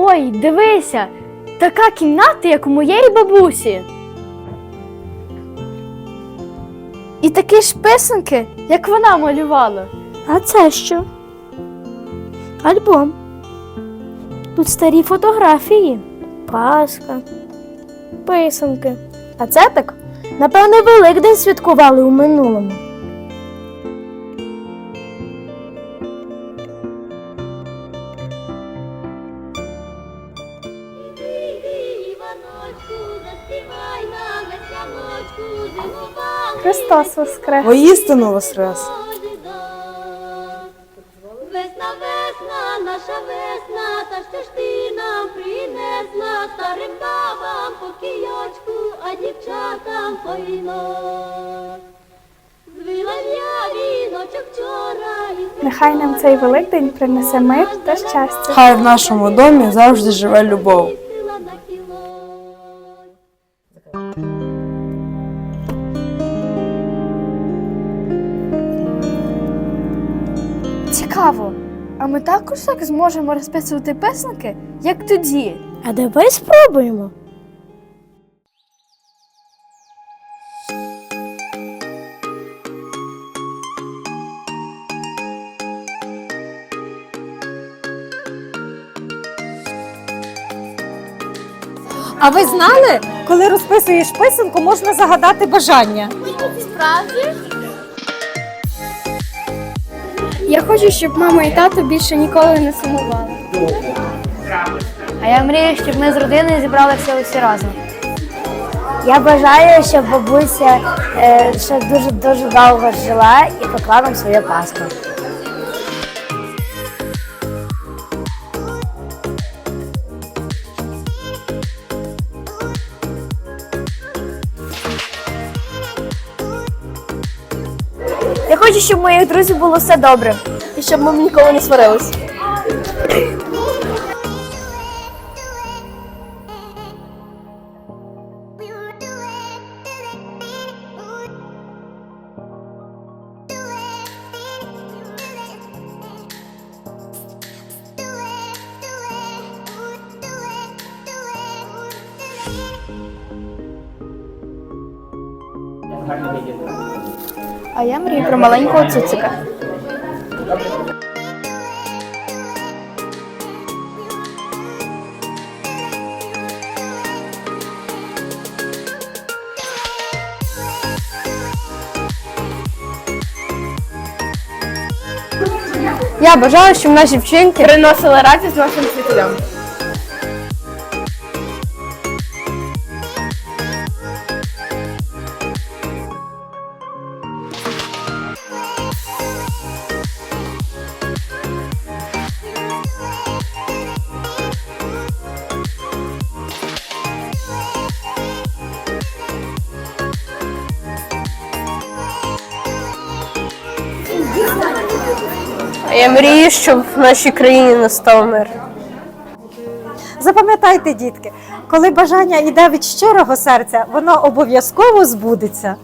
Ой, дивися, така кімната, як у моєї бабусі. І такі ж писанки, як вона малювала. А це що? Альбом. Тут старі фотографії. Пасха. Писанки. А це так? Напевне, Великдень святкували у минулому. Христос воскрес! Воістину воскрес. Весна, весна, наша весна, та що ж ти нам принесла старим бабам по кійочку, а дівчатам по вінок. Звила я віночок вчора і Нехай нам цей Великдень принесе мир та щастя. Хай в нашому домі завжди живе любов. Цікаво. А ми також так зможемо розписувати писанки, як тоді. А давай спробуємо. А ви знали, коли розписуєш писанку, можна загадати бажання? Я хочу, щоб мама і тато більше ніколи не сумували. А я мрію, щоб ми з родиною зібралися усі разом. Я бажаю, щоб бабуся е, ще дуже дуже довго жила і поклала свою пасху. Хочу, щоб у моїх друзів було все добре. І щоб ми ніколи не сварились. А я мрію про маленького цуцика. Я бажаю, щоб наші вчинки Приносили радість нашим вчителям. Я мрію, щоб в нашій країні настав мир. Запам'ятайте, дітки, коли бажання йде від щирого серця, воно обов'язково збудеться.